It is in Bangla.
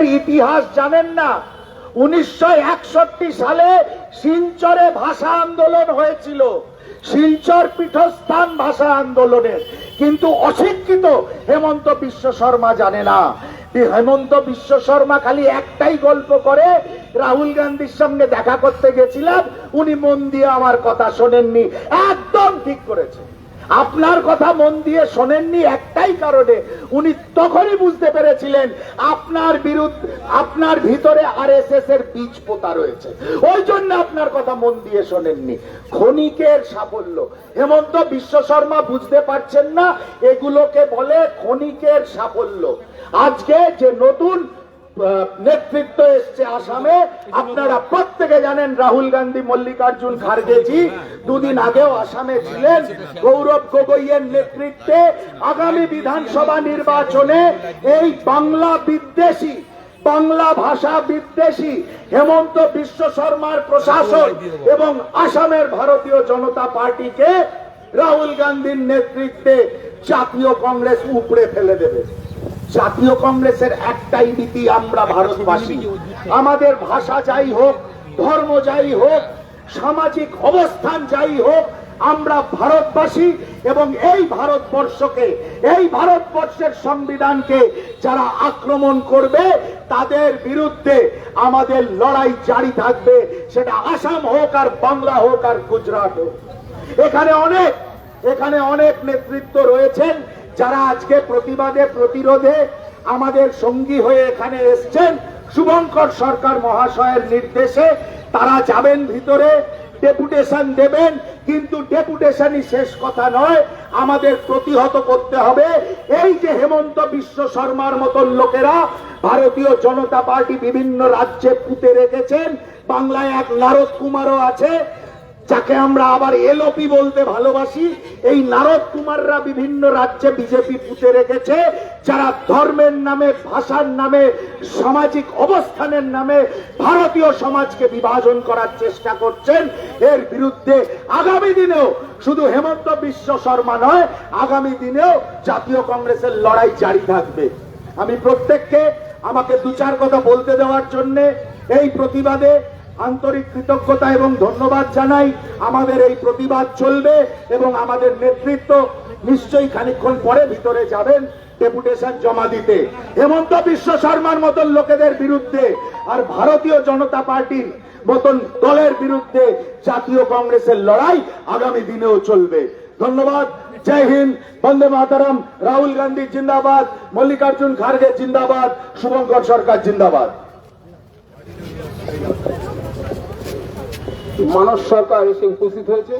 ইতিহাস জানেন না। উনিশশো সালে শিলচরে ভাষা আন্দোলন হয়েছিল। শিলচর পীঠস্থান ভাষা আন্দোলনের। কিন্তু অশিক্ষিত হেমন্ত বিশ্ব শর্মা জানে না। হেমন্ত বিশ্ব শর্মা খালি একটাই গল্প করে, রাহুল গান্ধীর সঙ্গে দেখা করতে গেছিলাম, উনি মন দিয়ে আমার কথা শোনেননি, একদম ঠিক করেছে। আপনার কথা মন দিয়ে শোনেননি একটাই কারণে। উনি তখনই বুঝতে পেরেছিলেন আপনার বিরুদ্ধে, আপনার ভিতরে আর এর বীজ পোতা রয়েছে। ওই জন্য আপনার কথা মন দিয়ে শোনেননি। ক্ষণিকের সাফল্য। হেমন্ত বিশ্ব শর্মা বুঝতে পারছেন না, এগুলোকে বলে ক্ষণিকের সাফল্য। আজকে যে নতুন নেতৃত্ব এসছে আসামে। আপনারা প্রত্যেকে জানেন রাহুল গান্ধী, মল্লিকার্জুন খারগেজি দুদিন আগেও আসামে ছিলেন। গৌরব গগৈয়ের নেতৃত্বে আগামী বিধানসভা নির্বাচনে এই বাংলা বিদ্বেষী, বাংলা ভাষা বিদ্বেষী, হেমন্ত বিশ্ব শর্মার প্রশাসন এবং আসামের ভারতীয় জনতা পার্টিকে রাহুল গান্ধীর নেতৃত্বে জাতীয় কংগ্রেস উপড়ে ফেলে দেবে। জাতীয় কংগ্রেসের একটাই নীতি আমরা ভারতবাসী। আমাদের ভাষা যাই হোক ধর্ম যাই হোক সামাজিক অবস্থান যাই হোক আমরা ভারতবাসী এবং এই ভারতবর্ষকে এই ভারতবর্ষের সংবিধানকে যারা আক্রমণ করবে তাদের বিরুদ্ধে আমাদের লড়াই জারি থাকবে। সেটা আসাম হোক আর বাংলা হোক আর গুজরাট হোক। এখানে অনেক এখানে অনেক নেতৃত্ব রয়েছেন। যারা আজকে প্রতিবাদে, প্রতিরোধে আমাদের সঙ্গী হয়ে এখানে এসছেন, শুভঙ্কর সরকার মহাশয়ের নির্দেশে তারা যাবেন ভিতরে, ডেপুটেশন দেবেন, কিন্তু ডেপুটেশনই শেষ কথা নয়, আমাদের প্রতিহত করতে হবে। এই যে হেমন্ত বিশ্ব শর্মার মতন লোকেরা ভারতীয় জনতা পার্টি বিভিন্ন রাজ্যে পুঁতে রেখেছেন, বাংলায় এক নারদ কুমারও আছে যাকে আমরা আবার এলওপি বলতে ভালোবাসি, এই নারদ কুমাররা বিভিন্ন রাজ্যে বিজেপি পুঁতে রেখেছে, যারা ধর্মের নামে, ভাষার নামে, সামাজিক অবস্থানের নামে ভারতীয় সমাজকে বিভাজন করার চেষ্টা করছেন। এর বিরুদ্ধে আগামী দিনেও শুধু হেমন্ত বিশ্ব শর্মা নয়, আগামী দিনেও জাতীয় কংগ্রেসের লড়াই জারি থাকবে। আমি প্রত্যেককে আমাকে দু চার কথা বলতে দেওয়ার জন্যে এই প্রতিবাদে আন্তরিক কৃতজ্ঞতা এবং ধন্যবাদ জানাই। আমাদের এই প্রতিবাদ চলবে এবং আমাদের নেতৃত্ব নিশ্চয়ই খানিকক্ষণ পরে ভিতরে যাবেন ডেপুটেশন জমা দিতে। হেমন্ত বিশ্ব শর্মার মতন লোকেদের বিরুদ্ধে আর ভারতীয় জনতা পার্টির মতন দলের বিরুদ্ধে জাতীয় কংগ্রেসের লড়াই আগামী দিনেও চলবে। ধন্যবাদ। জয় হিন্দ। বন্দে মাতারাম। রাহুল গান্ধী জিন্দাবাদ। মল্লিকার্জুন খার্গে জিন্দাবাদ। শুভঙ্কর সরকার জিন্দাবাদ। মানস সরকার এসে উপস্থিত হয়েছে।